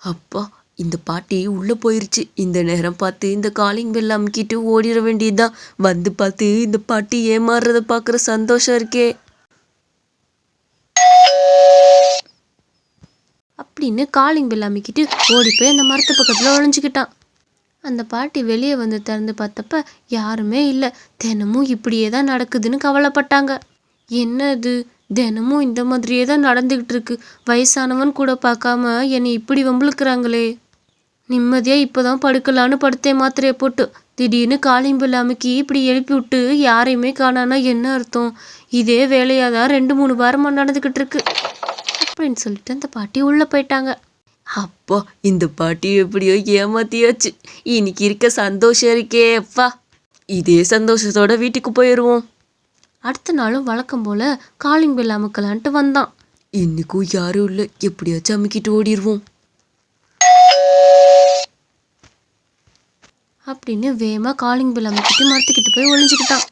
அப்பா இந்த பாட்டி உள்ள போயிருச்சு. இந்த நேரம் பார்த்து இந்த காலிங் பெல் அமுக்கிட்டு ஓடிட வேண்டியதுதான் வந்து பார்த்து இந்த பாட்டி ஏமாறுறத பார்க்குற சந்தோஷம் இருக்கே. அப்படின்னு காலிங் பெல் அமைக்கிட்டு ஓடி போய் அந்த மரத்து பக்கத்தில் ஒழிஞ்சிக்கிட்டான் அந்த பாட்டி வெளியே வந்து திறந்து பார்த்தப்ப யாருமே இல்லை. தினமும் இப்படியே தான் நடக்குதுன்னு கவலைப்பட்டாங்க. என்னது? தினமும் இந்த மாதிரியே தான் நடந்துக்கிட்டு இருக்கு. வயசானவன் கூட பார்க்காம என்னை இப்படி வம்பிழுக்கிறாங்களே. நிம்மதியாக இப்போ தான் படுக்கலான்னு படுத்தேன் மாத்திரையை போட்டு திடீர்னு காலிங் பெல் அமுக்கி இப்படி எழுப்பி விட்டு யாரையுமே காணானா என்ன அர்த்தம்? இதே வேலையாக தான் ரெண்டு மூணு வாரமாக நடந்துக்கிட்டு இருக்கு. அப்படின்னு சொல்லிட்டு அந்த பாட்டி உள்ளே போயிட்டாங்க. அப்பா இந்த பாட்டி எப்படியோ ஏமாத்தியாச்சு. இன்னைக்கு இருக்க சந்தோஷம் இருக்கே அப்பா. இதே சந்தோஷத்தோட வீட்டுக்கு போயிடுவோம் அடுத்த நாளும் வழக்கம் போல் காலிங் பெல் அமுக்கலான்ட்டு வந்தான். இன்னைக்கும் யாரும் இல்லை. எப்படியாச்சும் அமுக்கிட்டு ஓடிடுவோம் அப்படின்னு வேகமாக காலிங் பெல் அமுக்கிட்டு மரத்துக்கிட்டு போய் ஒளிஞ்சுக்கிட்டான்.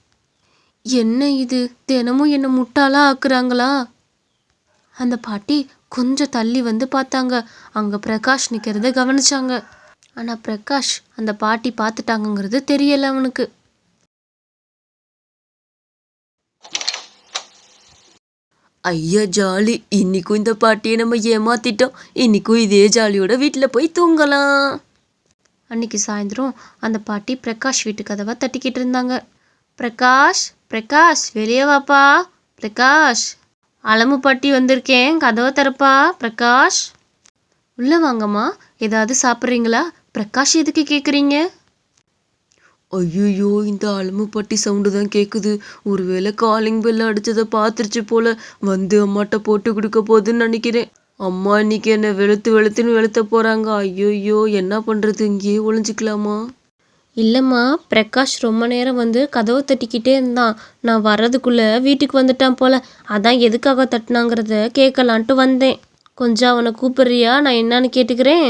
என்ன இது? தினமும் என்ன முட்டாளா ஆக்குறாங்களா? அந்த பாட்டி கொஞ்சம் தள்ளி வந்து பார்த்தாங்க. அங்கே பிரகாஷ் நிற்கிறத கவனிச்சாங்க. ஆனால் பிரகாஷ் அந்த பாட்டி பார்த்துட்டாங்கங்கிறது தெரியல அவனுக்கு. ஐயா ஜாலி இன்னைக்கும் இந்த பாட்டியை நம்ம ஏமாத்திட்டோம். இன்னைக்கும் இதே ஜாலியோட வீட்டில் போய் தூங்கலாம். அன்னைக்கு சாயந்தரம் அந்த பாட்டி பிரகாஷ் வீட்டு கதவை தட்டிக்கிட்டு இருந்தாங்க. பிரகாஷ் பிரகாஷ் வெளியே வாப்பா. பிரகாஷ். அலமு பாட்டி வந்திருக்கேன் கதவை தரப்பா பிரகாஷ். உள்ளே வாங்கம்மா ஏதாவது சாப்பிட்றீங்களா? பிரகாஷ் எதுக்கு கேட்குறீங்க ஐயோ இந்த அலமுப்பட்டி சவுண்டு தான் கேட்குது ஒருவேளை காலிங் பெல் அடிச்சதை பார்த்துருச்சு போல வந்து அம்மாட்ட போட்டு கொடுக்க போகுதுன்னு நினைக்கிறேன். அம்மா இன்னைக்கு என்ன வெளுத்து வெளுத்துன்னு வெளுத்த போகிறாங்க ஐயோயோ என்ன பண்ணுறது இங்கேயே ஒளிஞ்சிக்கலாமா? இல்லைம்மா பிரகாஷ் ரொம்ப நேரம் வந்து கதவை தட்டிக்கிட்டே இருந்தான். நான் வர்றதுக்குள்ளே வீட்டுக்கு வந்துட்டான் போல. அதான் எதுக்காக தட்டினாங்கிறத கேட்கலான்ட்டு வந்தேன். கொஞ்சம் அவனை கூப்பிடுறியா? நான் என்னன்னு கேட்டுக்கிறேன்.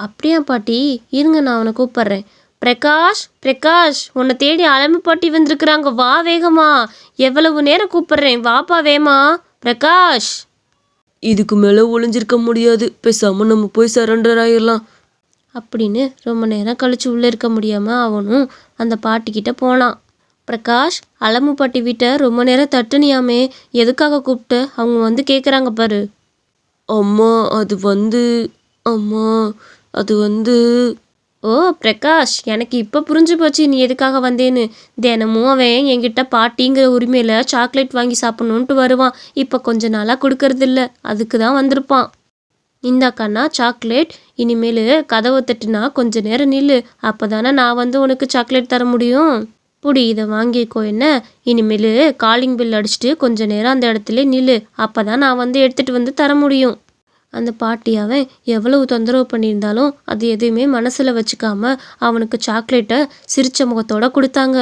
அப்படியா பாட்டி? இருங்க நான் அவனை கூப்பிட்றேன். பிரகாஷ் பிரகாஷ் உன்னை தேடி அலம்பு பாட்டி வந்திருக்கிறாங்க. வா வேகமா. எவ்வளவு நேரம் கூப்பிடுறேன். வாப்பா வேமா பிரகாஷ். இதுக்கு மேல ஒளிஞ்சிருக்க முடியாது. பேசாம நம்ம போய் சரண்டர் ஆயிடலாம் அப்படின்னு ரொம்ப நேரம் கழிச்சு உள்ளே இருக்க முடியாமல் அவனும் அந்த பாட்டிக்கிட்ட போனான். பிரகாஷ் அலமு பாட்டி வீட்டை ரொம்ப நேரம் தட்டுனியாமே. எதுக்காக கூப்பிட்டு? அவங்க வந்து கேட்குறாங்க பாரு. அம்மா அது வந்து அம்மா அது வந்து ஓ பிரகாஷ் எனக்கு இப்போ புரிஞ்சு போச்சு நீ எதுக்காக வந்தேன்னு. தினமும் அவன் என்கிட்ட பாட்டிங்கிற உரிமையில் சாக்லேட் வாங்கி சாப்பிட்ணுன்ட்டு வருவான். இப்போ கொஞ்ச நாளாக கொடுக்கறதில்ல. அதுக்கு தான் வந்திருப்பான். இந்தாக்கண்ணா சாக்லேட் இனிமேல் கதவை தட்டுனா கொஞ்ச நேரம் நில்லு. அப்போ தானே நான் வந்து உனக்கு சாக்லேட் தர முடியும். புடி இதை வாங்கிக்கோ என்ன? இனிமேல் காலிங் பில் அடிச்சுட்டு கொஞ்ச நேரம் அந்த இடத்துல நில்லு. அப்போ தான் நான் வந்து எடுத்துகிட்டு வந்து தர முடியும். அந்த பாட்டி அவன் எவ்வளவு தொந்தரவு பண்ணியிருந்தாலும் அது எதுவுமே மனசில் வச்சுக்காம அவனுக்கு சாக்லேட்டை சிரிச்ச முகத்தோட கொடுத்தாங்க.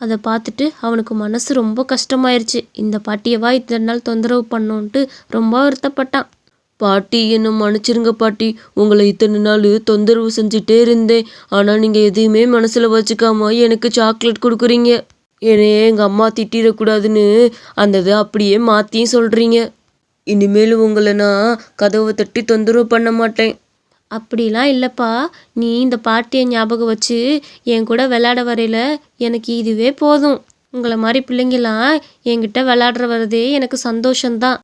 அதை பார்த்துட்டு அவனுக்கு மனசு ரொம்ப கஷ்டமாயிருச்சு. இந்த பாட்டியவா இத்தனை நாள் தொந்தரவு பண்ணோன்ட்டு ரொம்ப வருத்தப்பட்டான். பாட்டி என்ன மன்னிச்சிருங்க பாட்டி. உங்களை இத்தனை நாள் தொந்தரவு செஞ்சுட்டே இருந்தேன். ஆனால் நீங்கள் எதையுமே மனசில் வச்சுக்காம எனக்கு சாக்லேட் கொடுக்குறீங்க. என்னையே எங்கள் அம்மா திட்டிடக்கூடாதுன்னு அந்த இதை அப்படியே மாற்றியும் சொல்கிறீங்க இனிமேல் உங்களை நான் கதவை தட்டி தொந்தரவு பண்ண மாட்டேன். அப்படிலாம் இல்லைப்பா. நீ இந்த பாட்டியை ஞாபகம் வச்சு என் கூட விளையாட வரையில் எனக்கு இதுவே போதும். உங்களை மாதிரி பிள்ளைங்களாம் என்கிட்ட விளையாடுற வரதே எனக்கு சந்தோஷந்தான்